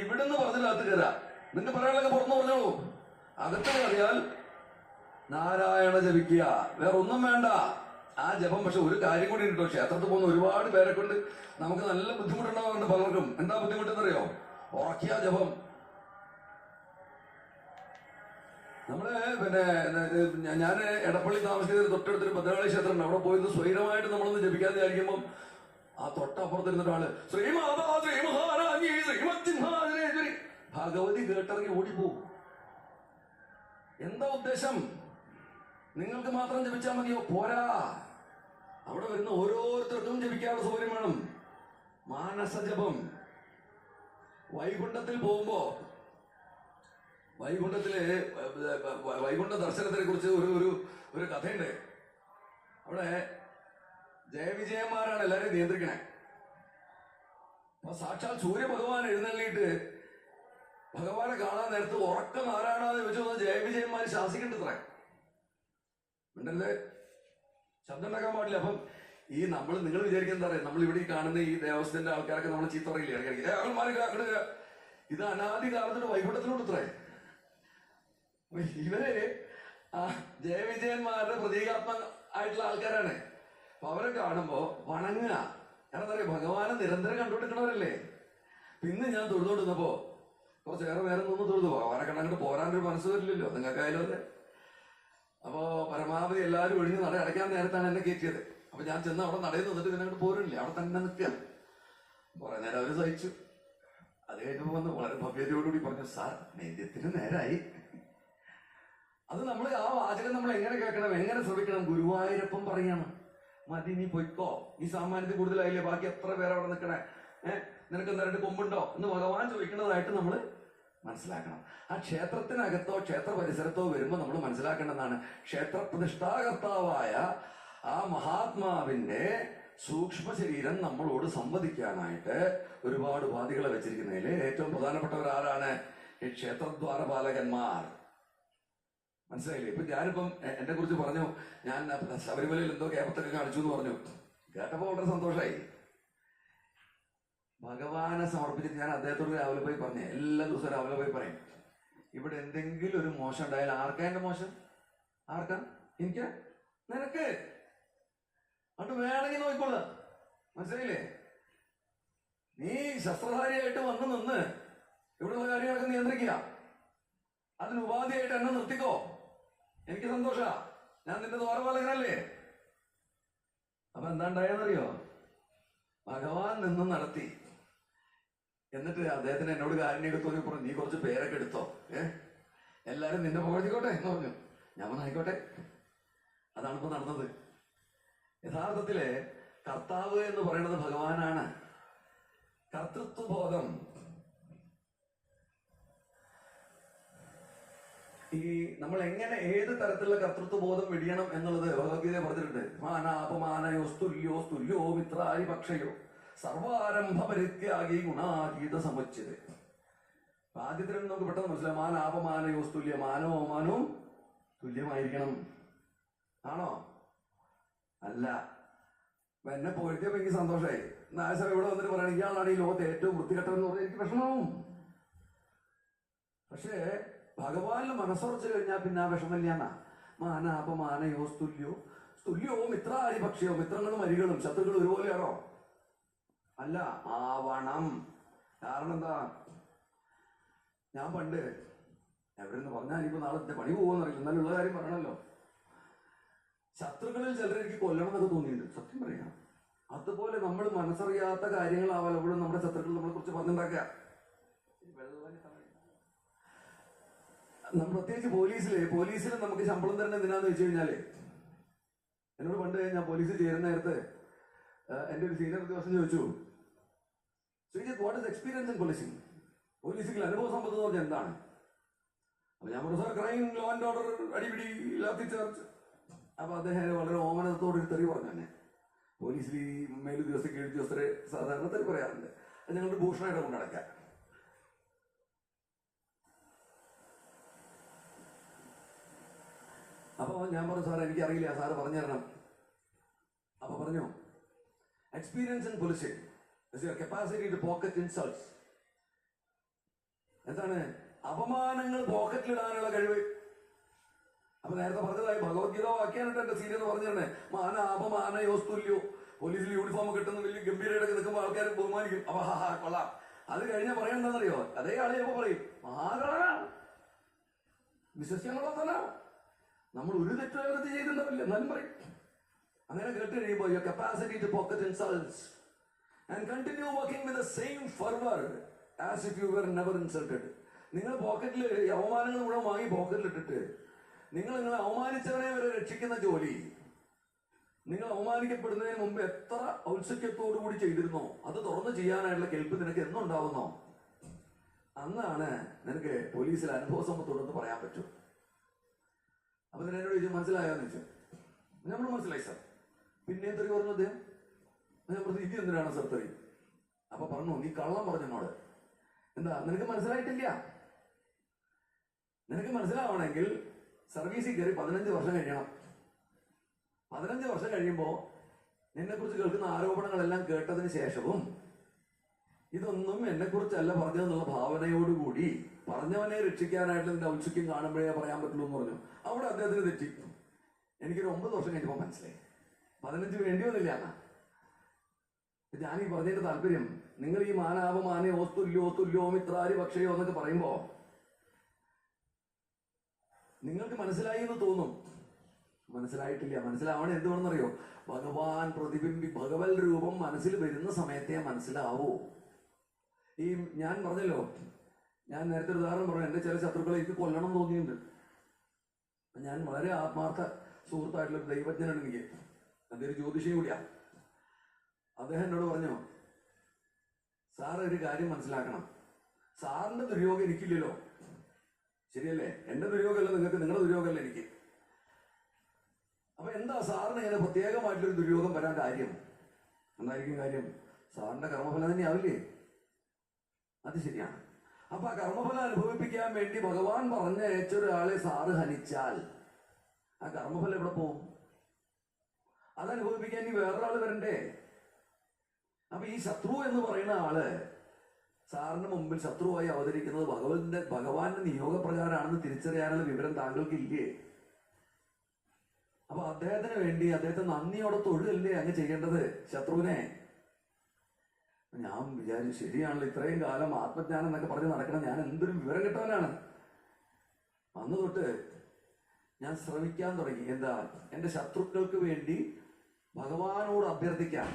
ഇവിടുന്ന് പറഞ്ഞില്ല അകത്ത് കയറാം. നിന്റെ പറയാനുള്ളതൊക്കെ പുറത്തു പറഞ്ഞോളൂ. അകത്ത് കയറിയാൽ നാരായണ ജപിക്കുക. വേറെ ഒന്നും വേണ്ട. ആ ജപം പക്ഷെ ഒരു കാര്യം കൂടി ഉണ്ട് ക്ഷേത്രത്തിൽ പോകുന്ന ഒരുപാട് പേരെ കൊണ്ട് നമുക്ക് നല്ല ബുദ്ധിമുട്ടുണ്ടാവാറുണ്ട് പലർക്കും. എന്താ ബുദ്ധിമുട്ടെന്നറിയോ? ഉറക്കിയ ജപം. നമ്മൾ പിന്നെ ഞാൻ എടപ്പള്ളി താമസിക്കുന്ന തൊട്ടടുത്തൊരു ഭദ്രകാളി ക്ഷേത്രം ഉണ്ട് അവിടെ പോയിരുന്നു സ്വൈരമായിട്ട് നമ്മളൊന്ന് ജപിക്കാതെ ആയിരിക്കുമ്പം ആ തൊട്ടപ്പുറത്തിരുന്ന ഒരാൾ ശ്രീമാതാ ശ്രീമഹാരാജി മഹാരാജി ശ്രീമത്തിൻഹാജനേശ്വരി ഭഗവതി കേട്ടിറങ്ങി ഓടിപ്പോവും എന്താ ഉദ്ദേശം? നിങ്ങൾക്ക് മാത്രം ജപിച്ചാൽ മതിയോ? പോരാ. അവിടെ വരുന്ന ഓരോരുത്തർക്കും ജപിക്കാനുള്ള സൗകര്യം വേണം. മാനസജപം വൈകുണ്ഠത്തിൽ പോകുമ്പോ വൈകുണ്ഠത്തിലെ വൈകുണ്ഠ ദർശനത്തിനെ കുറിച്ച് ഒരു ഒരു ഒരു കഥയുണ്ട്. അവിടെ ജയവിജയന്മാരാണ് എല്ലാരെയും നിയന്ത്രിക്കണേ. അപ്പൊ സാക്ഷാൽ സൂര്യഭഗവാൻ എഴുന്നള്ളിയിട്ട് ഭഗവാനെ കാണാൻ നേരത്ത് ഉറക്കം ആരാണെന്ന് ചോദിച്ചു ജയവിജയന്മാർ ശാസിക്കേണ്ടത്രേ ഉണ്ടല്ലേ ശബ്ദം ഉണ്ടാക്കാൻ പാടില്ല. അപ്പം ഈ നമ്മൾ നിങ്ങൾ വിചാരിക്കുന്ന എന്താ നമ്മൾ ഇവിടെ കാണുന്ന ഈ ദേവസ്ഥന്റെ ആൾക്കാരൊക്കെ നമ്മൾ ചീത്ത പറയില്ലേ? ഇടയ്ക്കിടയ്ക്ക് "ഏ, അങ്ങോട്ട് മാറി നിൽക്ക്, അങ്ങോട്ട് നിൽക്ക്." ഇത് അനാദി കാലത്തിന്റെ വൈകുണ്ഠത്തിലോട്ടത്രേ ഇത്രേ. ഇവർ ആ ജയവിജയന്മാരുടെ പ്രതീകാത്മ ആയിട്ടുള്ള ആൾക്കാരാണ്. അപ്പൊ അവരെ കാണുമ്പോ വണങ്ങുക. കാരണം എന്താ പറയുക? ഭഗവാനെ നിരന്തരം കണ്ടുപിടിക്കണവരല്ലേ? പിന്നെ ഞാൻ തൊഴുതോണ്ടിരുന്നപ്പോ കുറച്ചേറെ നേരം നിന്ന് തൊഴുതു. ഭഗവാനെ കണ്ടങ്ങോട്ട് പോരാനൊരു മനസ്സ് വരില്ലല്ലോ. നിങ്ങൾക്കായാലും അതെ. അപ്പോ പരമാവധി എല്ലാവരും ഒഴിഞ്ഞ് നട അടയ്ക്കാൻ നേരത്താണ് എന്നെ കയറ്റിയത് അപ്പൊ ഞാൻ ചെന്ന് അവിടെ നടയിൽ നിന്നിട്ട് പിന്നെ അങ്ങോട്ട് പോരില്ല അവിടെ തന്നെ നിൽക്കാം. കുറെ നേരം അവർ സഹിച്ചു. അത് കഴിഞ്ഞപ്പോ വന്ന് വളരെ ഭവ്യതയോടുകൂടി പറഞ്ഞു സാർ നേദ്യത്തിന് നേരായി. അത് നമ്മൾ ആ വാചകം നമ്മൾ എങ്ങനെ കേൾക്കണം എങ്ങനെ ശ്രമിക്കണം ഗുരുവായൂരപ്പം പറയണം. മതി നീ പൊയ്ക്കോ. നീ സാമാന്യത്തിൽ കൂടുതലായില്ലേ? ബാക്കി എത്ര പേരവിടെ നിൽക്കണേ ഏഹ് നിനക്ക് എന്തായിട്ട് കൊമ്പുണ്ടോ എന്ന് ഭഗവാൻ ചോദിക്കുന്നതായിട്ട് നമ്മൾ മനസ്സിലാക്കണം. ആ ക്ഷേത്രത്തിനകത്തോ ക്ഷേത്ര പരിസരത്തോ വരുമ്പോൾ നമ്മൾ മനസ്സിലാക്കേണ്ടതാണ് ക്ഷേത്ര പ്രതിഷ്ഠാകർത്താവായ ആ മഹാത്മാവിന്റെ സൂക്ഷ്മ ശരീരം നമ്മളോട് സംവദിക്കാനായിട്ട് ഒരുപാട് ഉപാധികളെ വെച്ചിരിക്കുന്നതിൽ ഏറ്റവും പ്രധാനപ്പെട്ടവർ ആരാണ്? ഈ ക്ഷേത്രദ്വാരപാലകന്മാർ. മനസ്സിലായില്ലേ? ഇപ്പൊ ഞാനിപ്പം എന്നെ കുറിച്ച് പറഞ്ഞു. ഞാൻ ശബരിമലയിൽ എന്തോ കേരളത്തൊക്കെ കാണിച്ചു എന്ന് പറഞ്ഞു. കേട്ടപ്പോ വളരെ സന്തോഷമായി ഭഗവാനെ സമർപ്പിച്ചിട്ട് ഞാൻ അദ്ദേഹത്തോട് രാവിലെ പോയി പറഞ്ഞു എല്ലാ ദിവസവും രാവിലെ പോയി പറയും. ഇവിടെ എന്തെങ്കിലും ഒരു മോശം ഉണ്ടായാൽ ആർക്കാ എന്റെ മോശം? ആർക്കാ? എനിക്ക്? നിനക്ക്? അത് വേണമെങ്കിൽ നോക്കിക്കോളൂ. മനസ്സിലായില്ലേ? നീ ശസ്ത്രധാരിയായിട്ട് വന്ന് നിന്ന് ഇവിടെയുള്ള കാര്യങ്ങളൊക്കെ നിയന്ത്രിക്കുക. അതിന് ഉപാധിയായിട്ട് എന്നെ നിർത്തിക്കോ. എനിക്ക് സന്തോഷ. ഞാൻ നിന്റെ ദ്വാരപാലകനല്ലേ? അപ്പൊ എന്താ ഉണ്ടായെന്നറിയോ? ഭഗവാൻ നിന്നും നടത്തി. എന്നിട്ട് അദ്ദേഹത്തിന് എന്നോട് കാരുണ്യൊക്കെ തോന്നി പറഞ്ഞു നീ കുറച്ച് പേരൊക്കെ എടുത്തോ? ഏഹ് എല്ലാരും നിന്നെ പുകഴ്ത്തിക്കോട്ടെ എന്ന് പറഞ്ഞു. ഞാൻ വന്നായിക്കോട്ടെ അതാണ് ഇപ്പൊ നടന്നത്. യഥാർത്ഥത്തിൽ കർത്താവ് എന്ന് പറയുന്നത് ഭഗവാനാണ്. കർത്തൃത്വബോധം. ഈ നമ്മൾ എങ്ങനെ ഏത് തരത്തിലുള്ള കർത്തൃത്വ ബോധം വെടിയണം എന്നുള്ളത് ഭഗവത്ഗീത പറഞ്ഞിട്ടുണ്ട്. മാനാപമാനയോ സ്തുല്യോ സ്തുല്യോ മിത്രാരി പക്ഷയോ സർവാരംഭ പരിത്യാഗി ഗുണാതീത സമുച്ചത്. ആദ്യത്തിൽ നമുക്ക് പെട്ടെന്ന് മനസ്സിലായി മാനാപമാനയോ തുല്യ മാനവോ മാനവും തുല്യമായിരിക്കണം. ആണോ? അല്ല. എന്നെ പോയിട്ടപ്പോ എനിക്ക് സന്തോഷമായി നാശം ഇവിടെ വന്നിട്ട് പറയണം ഇയാളാണ് ഈ ലോകത്തെ ഏറ്റവും വൃത്തികെട്ടവെന്ന് പറഞ്ഞാൽ എനിക്ക് വിഷമവും. പക്ഷേ ഭഗവാനിൽ മനസ്സുറച്ചു കഴിഞ്ഞാൽ പിന്നെ ആ വിഷമില്ലാന്നാ മാന അപമാനയോ സ്തുല്യോ സ്തുല്യോ മിത്രാരി പക്ഷയോ മിത്രങ്ങളും അരികളും ശത്രുക്കളും ഒരുപോലെയാണോ? അല്ല ആവണം. കാരണം എന്താ? ഞാൻ പണ്ട് എവിടെന്ന് പറഞ്ഞാൽ ഇപ്പൊ നാളെ പണി പോകുമെന്നറിയില്ല. എന്നാലും ഉള്ള കാര്യം പറയണല്ലോ. ശത്രുക്കളിൽ ചിലർ എനിക്ക് കൊല്ലണം എന്നൊക്കെ തോന്നിയിട്ടുണ്ട്. സത്യം പറയാം. അതുപോലെ നമ്മൾ മനസ്സറിയാത്ത കാര്യങ്ങളാവാൻ ഇവിടെ നമ്മുടെ ശത്രുക്കൾ നമ്മളെ കുറിച്ച് പറഞ്ഞുണ്ടാക്കുക. നമ്മൾ പ്രത്യേകിച്ച് പോലീസിലെ പോലീസിൽ നമുക്ക് ശമ്പളം തരണം എന്തിനാന്ന് വെച്ച് കഴിഞ്ഞാൽ എന്നോട് പണ്ട് ഞാൻ പോലീസിൽ ചേരുന്ന നേരത്ത് ആ, എന്റെ ഒരു സീനിയർ ഉദ്യോഗസ്ഥൻ ചോദിച്ചു Sreejith what is experience in policing പോലീസിംഗിൽ അനുഭവ സമ്പത്ത് എന്ന് പറഞ്ഞാൽ എന്താണ്? അപ്പൊ ഞാൻ പറഞ്ഞു sir crime law and order അടിപിടി ലാത്തി ചാർജ് അപ്പൊ അദ്ദേഹം വളരെ ഓമനത്തോട് ഒരു തെറി പറഞ്ഞു തന്നെ. പോലീസിൽ ഈ മേലുദ്യോഗസ്ഥ കീഴുദ്യോഗസ്ഥരെ സാധാരണ തെറി പറയാറുണ്ട്. അത് ഞങ്ങളുടെ ഭൂഷണമായിട്ട് കൊണ്ട് നടക്കാം. അപ്പൊ ഞാൻ പറഞ്ഞു സാർ എനിക്കറിയില്ല സാറ് പറഞ്ഞു തരണം. അപ്പൊ പറഞ്ഞു experience in policing capacity to pocket insults എന്താണ്? അപമാനങ്ങൾ പോക്കറ്റിലിടാനുള്ള കഴിവ്. അപ്പൊ നേരത്തെ പറഞ്ഞതായി ഭഗവത്ഗീത വാക്യാണ് എന്റെ സീരിയൽ പറഞ്ഞിരുന്നേ. മാന അപമാന യോസ്തുല്യോ. പോലീസിൽ യൂണിഫോം കിട്ടുന്ന വലിയ ഗംഭീരമായിട്ട് നിൽക്കുമ്പോൾ ആൾക്കാർ ബഹുമാനിക്കും. അപഹാ കൊള്ളാം. അത് കഴിഞ്ഞാൽ പറയണ്ടെന്നറിയോ അതേ ആളെ ചിലപ്പോ പറയും മഹാകളാണ് വിശ്വസിക്കാനുള്ളതല്ല നമ്മൾ ഒരു തെറ്റുകാലത്ത് ചെയ്തിട്ടുണ്ടാവില്ല. എന്നാലും അങ്ങനെ കേട്ട് കഴിയുമ്പോൾ your capacity to pocket insults and continue working with the same fervour as if you were never insulted നിങ്ങൾ പോക്കറ്റിൽ അവമാനങ്ങൾ മുഴുവൻ വാങ്ങി പോക്കറ്റിൽ ഇട്ടിട്ട് നിങ്ങൾ നിങ്ങളെ അവമാനിച്ചവനെ വരെ രക്ഷിക്കുന്ന ജോലി. നിങ്ങൾ അവമാനിക്കപ്പെടുന്നതിന് മുമ്പ് എത്ര ഔത്സുഖ്യത്തോടു കൂടി ചെയ്തിരുന്നോ? അത് തുറന്നു ചെയ്യാനായിട്ടുള്ള കെൽപ്പ് നിനക്ക് എന്നുണ്ടാവുന്നോ? അന്നാണ് നിനക്ക് പോലീസിൽ അനുഭവ സമ്പത്തോടെന്ന് പറയാൻ പറ്റും. അപ്പൊ നിന്നോട് ചോദിച്ചു മനസ്സിലായോന്ന് ചോദിച്ചു. നമ്മൾ മനസ്സിലായി സാർ പിന്നെ എന്തൊക്കെ പറഞ്ഞു അദ്ദേഹം? ഞാൻ പറഞ്ഞു എന്തിനാണ് സാർ അപ്പൊ പറഞ്ഞു നീ കള്ളം പറഞ്ഞു എന്നോട്. എന്താ നിനക്ക് മനസ്സിലായിട്ടില്ല? നിനക്ക് മനസ്സിലാവണമെങ്കിൽ സർവീസിൽ കയറി പതിനഞ്ച് വർഷം കഴിയണം. പതിനഞ്ച് വർഷം കഴിയുമ്പോൾ നിന്നെക്കുറിച്ച് കേൾക്കുന്ന ആരോപണങ്ങളെല്ലാം കേട്ടതിന് ശേഷവും ഇതൊന്നും എന്നെ കുറിച്ചല്ല പറഞ്ഞതെന്നുള്ള ഭാവനയോടുകൂടി പറഞ്ഞവനെ രക്ഷിക്കാനായിട്ട് നിന്റെ ഔത്സുക്യം കാണുമ്പോഴേ പറയാൻ പറ്റുള്ളൂ എന്ന് പറഞ്ഞു. അവിടെ അദ്ദേഹത്തിന് തെറ്റി. എനിക്കൊരു ഒമ്പത് വർഷം കഴിഞ്ഞപ്പോൾ മനസ്സിലായി. പതിനഞ്ച് വേണ്ടി വന്നില്ല എന്നാ. ഞാൻ ഈ പറഞ്ഞതിന്റെ താല്പര്യം. നിങ്ങൾ ഈ മാനാപമാനെ ഓസ്തുല്യോ തുല്യോ മിത്രാരി പക്ഷയോ എന്നൊക്കെ പറയുമ്പോ നിങ്ങൾക്ക് മനസ്സിലായി എന്ന് തോന്നും. മനസ്സിലായിട്ടില്ല. മനസ്സിലാവണ എന്തുവാണെന്നറിയോ? ഭഗവാൻ പ്രതിബിംബി ഭഗവൽ രൂപം മനസ്സിൽ വരുന്ന സമയത്തേ മനസ്സിലാവൂ. ഈ ഞാൻ പറഞ്ഞല്ലോ ഞാൻ നേരത്തെ ഉദാഹരണം പറഞ്ഞു എന്റെ ചില ശത്രുക്കളെ എനിക്ക് കൊല്ലണം തോന്നിയിട്ടുണ്ട്. ഞാൻ വളരെ ആത്മാർത്ഥ സുഹൃത്തായിട്ടുള്ള ദൈവജ്ഞനാണ് എനിക്ക്. അദ്ദേഹം ഒരു കൂടിയാണ് കൂടിയാ. അദ്ദേഹം എന്നോട് പറഞ്ഞു സാർ ഒരു കാര്യം മനസ്സിലാക്കണം. സാറിന്റെ ദുര്യോഗം എനിക്കില്ലല്ലോ. ശരിയല്ലേ? എന്റെ ദുര്യോഗമല്ല നിങ്ങൾക്ക് നിങ്ങളുടെ ദുര്യോഗമല്ല എനിക്ക്. അപ്പൊ എന്താ സാറിന് ഇങ്ങനെ പ്രത്യേകമായിട്ടൊരു ദുര്യോഗം വരാൻ കാര്യം? എന്തായിരിക്കും കാര്യം? സാറിന്റെ കർമ്മഫലം തന്നെ തന്നെയാവില്ലേ അത് ശരിയാണ്. അപ്പൊ ആ കർമ്മഫലം അനുഭവിപ്പിക്കാൻ വേണ്ടി ഭഗവാൻ പറഞ്ഞ ഒരാളെ സാറ് ഹനിച്ചാൽ ആ കർമ്മഫലം എവിടെ പോവും? അതനുഭവിപ്പിക്കാൻ ഇനി വേറൊരാൾ വരണ്ടേ? അപ്പൊ ഈ ശത്രു എന്ന് പറയുന്ന ആൾ സാറിന് മുമ്പിൽ ശത്രുവായി അവതരിക്കുന്നത് ഭഗവന്റെ ഭഗവാന്റെ നിയോഗപ്രകാരമാണെന്ന് തിരിച്ചറിയാനുള്ള വിവരം താങ്കൾക്ക് ഇല്ലേ അപ്പൊ അദ്ദേഹത്തിന് വേണ്ടി അദ്ദേഹത്തെ നന്ദിയോടെ തൊഴിലല്ലേ അങ്ങ് ചെയ്യേണ്ടത് ശത്രുവിനെ? ഞാൻ വിചാരിച്ചു ശരിയാണല്ലോ ഇത്രയും കാലം ആത്മജ്ഞാനം എന്നൊക്കെ പറഞ്ഞ് നടക്കണം ഞാൻ എന്തൊരു വിവരം കിട്ടവനാണ്. അന്ന് തൊട്ട് ഞാൻ ശ്രമിക്കാൻ തുടങ്ങി. എന്താ? എന്റെ ശത്രുക്കൾക്ക് വേണ്ടി ഭഗവാനോട് അഭ്യർത്ഥിക്കാൻ.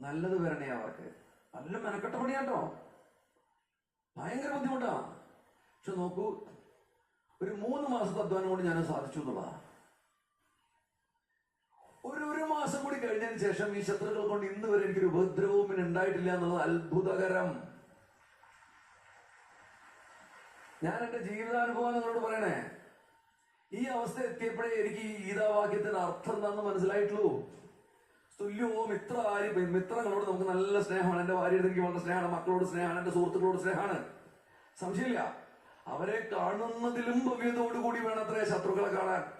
നല്ലത് വരണേ അവർക്ക്. നല്ല മെനക്കെട്ട പണിയാട്ടോ. ഭയങ്കര ബുദ്ധിമുട്ടാ. പക്ഷെ നോക്കൂ ഒരു മൂന്ന് മാസത്തെ അധ്വാനം കൊണ്ട് ഞാൻ സാധിച്ചു എന്നുള്ളതാ. ഒരു ഒരു മാസം കൂടി കഴിഞ്ഞതിന് ശേഷം ഈ ശത്രുക്കൾ കൊണ്ട് ഇന്ന് വരെ എനിക്കൊരു ഉപദ്രവവും പിന്നെ ഉണ്ടായിട്ടില്ല എന്നുള്ളത് അത്ഭുതകരം. ഞാൻ എന്റെ ജീവിതാനുഭവം നിങ്ങളോട് പറയണേ. ഈ അവസ്ഥ എത്തിയപ്പോഴേ എനിക്ക് ഈ ഗീതാവാക്യത്തിന് അർത്ഥം എന്താണെന്ന് മനസ്സിലായിട്ടുള്ളൂ. തുല്യവും മിത്ര ഭാര്യ മിത്രങ്ങളോട് നമുക്ക് നല്ല സ്നേഹമാണ്. എന്റെ ഭാര്യയുടെ എനിക്ക് വളരെ സ്നേഹമാണ്. മക്കളോട് സ്നേഹമാണ്. എന്റെ സുഹൃത്തുക്കളോട് സ്നേഹമാണ്. സംശയമില്ല. അവരെ കാണുന്നതിലും ഭവ്യതോടുകൂടി വേണം അത്രേ ശത്രുക്കളെ കാണാൻ.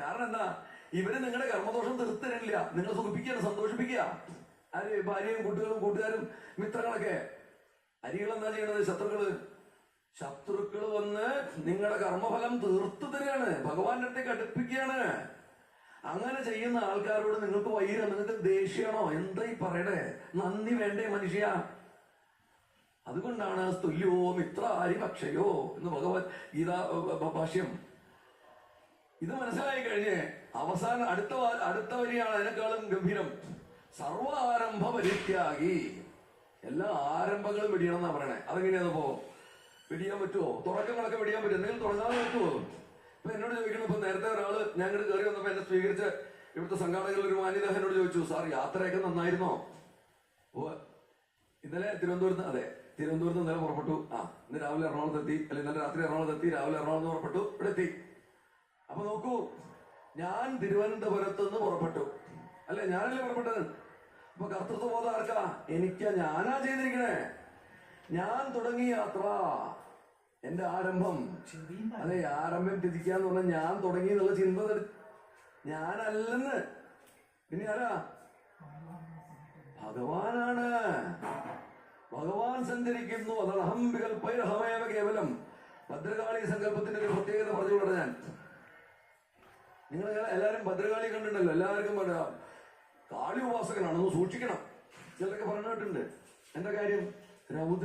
കാരണം എന്താ? ഇവർ നിങ്ങളുടെ കർമ്മദോഷം തീർത്തരില്ല നിങ്ങളെ സുഖിപ്പിക്കുകയാണ് സന്തോഷിപ്പിക്കുക. ആര്? ഭാര്യയും കുട്ടികളും കൂട്ടുകാരും മിത്രങ്ങളൊക്കെ. അരികൾ എന്താ ചെയ്യണത്? ശത്രുക്കൾ. ശത്രുക്കൾ വന്ന് നിങ്ങളുടെ കർമ്മഫലം തീർത്തു തരികയാണ് ഭഗവാന്റെ അടുത്തേക്ക് അടുപ്പിക്കുകയാണ്. അങ്ങനെ ചെയ്യുന്ന ആൾക്കാരോട് നിങ്ങൾക്ക് വൈരം നിങ്ങൾക്ക് ദേഷ്യമാണോ എന്താ ഈ പറയണേ? നന്ദി വേണ്ടേ മനുഷ്യ? അതുകൊണ്ടാണ് സ്തുല്യോ മിത്ര അരിപക്ഷയോ എന്ന് ഭഗവത് ഗീതാ ഭാഷ്യം. ഇത് മനസ്സിലായി കഴിഞ്ഞേ അവസാനം അടുത്ത അടുത്ത വരിയാണ് അതിനേക്കാളും ഗംഭീരം. സർവ ആരംഭ പരിത്യാഗി എല്ലാ ആരംഭങ്ങളും വെടിയണം എന്നാ പറയണേ. അതെങ്ങനെയാണപ്പോ വെടിയാൻ പറ്റുമോ തുടക്കങ്ങളൊക്കെ വെടിയാൻ പറ്റും എന്തെങ്കിലും തുടങ്ങാതെ പറ്റുമോ ഇപ്പൊ എന്നോട് ചോദിക്കണം ഇപ്പൊ നേരത്തെ ഒരാൾ ഞാൻ ഇങ്ങോട്ട് കയറി വന്നപ്പോ എന്നെ സ്വീകരിച്ച് ഇവിടുത്തെ സംഘാടകരിൽ ഒരു മാന്യത എന്നോട് ചോദിച്ചു സാർ യാത്രയൊക്കെ നന്നായിരുന്നോ? ഓ ഇന്നലെ തിരുവനന്തപുരത്ത് അതെ തിരുവനന്തപുരത്ത് ഇന്നലെ പുറപ്പെട്ടു. ആ ഇന്ന് രാവിലെ എറണാകുളത്ത് എത്തി അല്ലെ ഇന്നലെ രാത്രി എറണാകുളത്ത് എത്തി രാവിലെ എറണാകുളത്ത് പുറപ്പെട്ടു ഇവിടെ എത്തി. അപ്പൊ നോക്കൂ ഞാൻ തിരുവനന്തപുരത്ത് നിന്ന് പുറപ്പെട്ടു. അല്ലെ ഞാനല്ലേ പുറപ്പെട്ടത്? അപ്പൊ കർത്തൃത്വബോധം ആർക്കാ? എനിക്കാ ഞാനാ ചെയ്തിരിക്കണേ. ഞാൻ തുടങ്ങിയ യാത്ര എന്റെ ആരംഭം. അതെ ആരംഭം തിരിക്കാന്ന് പറഞ്ഞാൽ ഞാൻ തുടങ്ങി എന്നുള്ള ചിന്ത ഞാനല്ലെന്ന്. പിന്നെ ആരാ? ഭഗവാനാണ്. ഭഗവാൻ സഞ്ചരിക്കുന്നു. അതാണ് വികൽപ്പൈരഹമേവ പൈരഹമേവ കേവലം. ഭദ്രകാളി സങ്കല്പത്തിന്റെ ഒരു പ്രത്യേകത പറഞ്ഞുകൊള്ളു ഞാൻ. നിങ്ങൾ എല്ലാവരും ഭദ്രകാളി കണ്ടിട്ടുണ്ടല്ലോ. എല്ലാവർക്കും പറയാം കാളി ഉപാസകനാണ് ഒന്ന് സൂക്ഷിക്കണം. ചിലരൊക്കെ പറഞ്ഞിട്ടുണ്ട്. കേട്ടിട്ടുണ്ട് എന്താ കാര്യം? രൗദ്ര